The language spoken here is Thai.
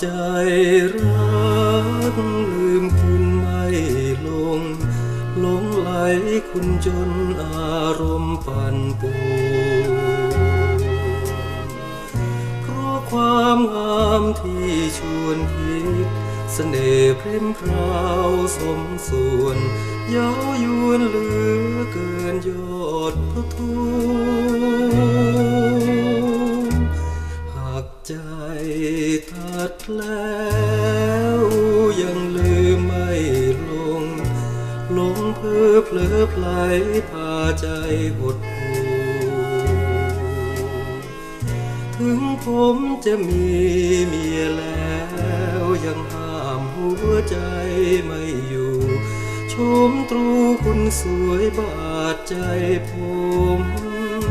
ใจรักลืมคุณไม่ลงหลงไหลคุณจนอารมณ์ปั่นป่วนเพราะความงามที่ชวนคิดเสน่ห์พริมพราวสมส่วนเย้ายวนเหลือเกินยอดพระทู ใจตัดแล้วยังลืมไม่ลง ลงเพ้อเพลอไพลพาใจหดหู่ถึงผมจะมีเมียแล้วยังห้ามหัวใจไม่อยู่ชมตรูคุณสวยบาดใจผม